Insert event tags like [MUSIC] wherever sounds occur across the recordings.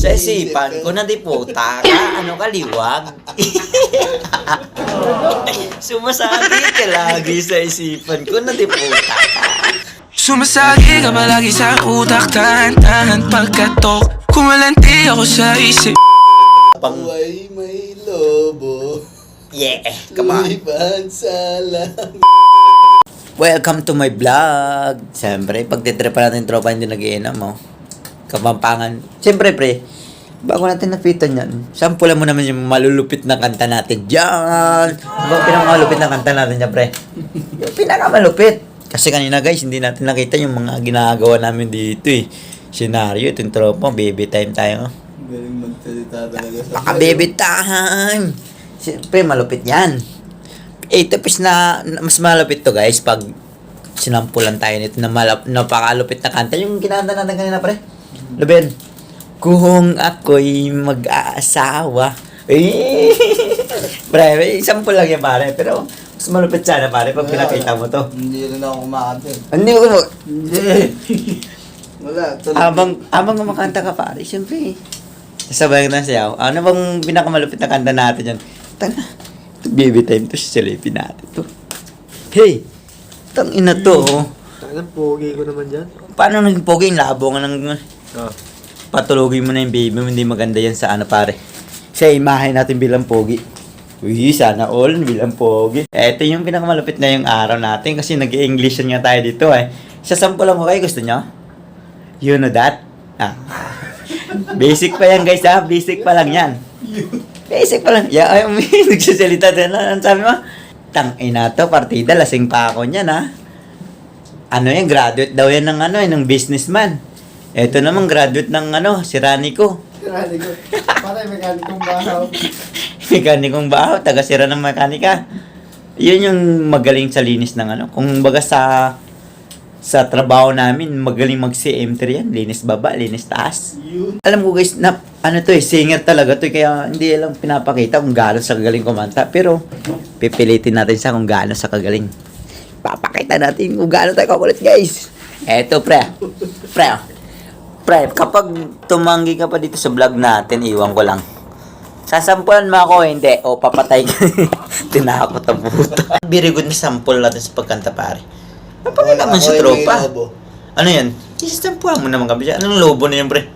Sa isipan ko na di puta ka, ano ka liwag? [LAUGHS] Sumasagi ka lagi sa isipan ko na di puta ka. Sumasagi ka palagi sa utak Tahan-tahan pagkatok Kumalanti ako sa isip Pang, Buhay may lobo. yeah, come on. Sa lang. Welcome to my vlog. Siyempre, pagtitripa natin tropa, hindi nag-iinam, oh. Kapampangan. Siyempre, pre, bago natin napitan yan, sampulan mo naman yung malulupit na kanta natin dyan. Ano ang pinakamalupit na kanta natin dyan, pre? Yung pinakamalupit. Kasi kanina, guys, hindi natin nakita yung mga ginagawa namin dito, eh. Senaryo, itong tropa, baby time tayo. Galing magsalita talaga sa Baka baby time. Siyempre, malupit yan. Eh, tapos na, na- mas malupit to guys pag sinampulan tayo nito na malap, napakalupit na kanta. Yung kinanta natin kanina pre. Luben. Kung ako'y mag-aasawa. Eh, pre, sample lang yan pare. Pero mas malupit sana pare pag pinakita mo to. Hindi rin ako kumakanta. eh. Hindi ko [LAUGHS] Wala. tuloy. Habang, habang kumakanta ka pare, siyempre. Sabay na siya. Ano bang pinakamalupit na kanta natin yan? Tanga, ito baby time to, silipin natin to. Hey, tang ina to. oh. Ano, pogi ko naman dyan. Paano naging pogi yung labo nga ng Ah. patulogin mo na yung baby mo, hindi maganda yan sa ano pare. Sa imahe natin bilang pogi. Uy, sana all bilang pogi. Ito yung pinakamalupit na yung araw natin kasi nag-English nga tayo dito eh. Sa sample lang ko kayo, gusto nyo? You know that? Ah. [LAUGHS] Basic pa yan guys ha, basic pa lang yan. Basic pa lang. Yeah, ay, umi, [LAUGHS] nagsasalita din. Ano sabi mo? Tang ina to, partida, lasing pa ako niyan ha. Ano yan, graduate daw yan ng ano, eh, ng businessman. Ito naman, graduate ng ano, si Rani ko. Mekaniko. Parang [LAUGHS] mekanikong bahaw. Mekanikong baho, taga-sira ng mekanika. Yun yung magaling sa linis ng ano. Kung baga sa sa trabaho namin, magaling mag-CM3 yan. Linis baba, linis taas. Yun. Alam ko guys, na, ano to eh, singer talaga to eh, kaya hindi lang pinapakita kung gaano sa kagaling kumanta. Pero, pipilitin natin sa kung gaano sa kagaling. Papakita natin kung gaano tayo kakulit guys. Eto pre, pre, pre, kapag tumanggi ka pa dito sa vlog natin, iwan ko lang. Sasampulan mo ako, hindi. O, papatay ka. [LAUGHS] Tinakot ang puta. Very good na sample natin sa pagkanta, pare. Napakita mo sa tropa. Ano yan? Isasampulan mo naman kami dyan. Anong lobo na yan, pre?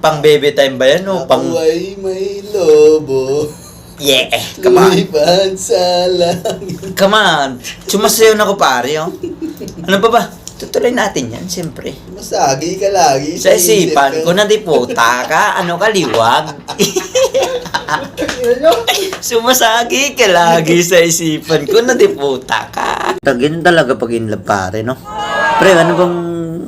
Pang baby time ba yan o pang... Buhay may lobo. Yeah, come on. Lumipan sa langit. Come on. Sumasayaw na ko, pare, oh. Ano pa ba? Tutuloy natin yan, siyempre. Masagi ka lagi. Sa isipan ko na di puta ka, ano ka liwag? Sumasagi ka lagi sa isipan ko na di puta ka. Tagin talaga pag in love pare, no? Pre, ano bang,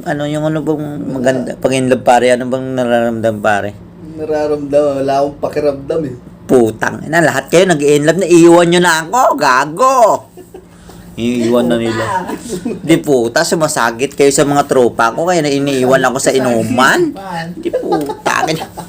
ano yung ano bang maganda, pag in love pare, ano bang nararamdam pare? Nararamdaman. Wala akong pakiramdam eh. Putang ina, lahat kayo nag-in love na iiwan nyo na ako, gago. Iiwan na nila. Di puta, sumasagit kayo sa mga tropa ko, kaya na iniiwan ako sa inuman. Di puta.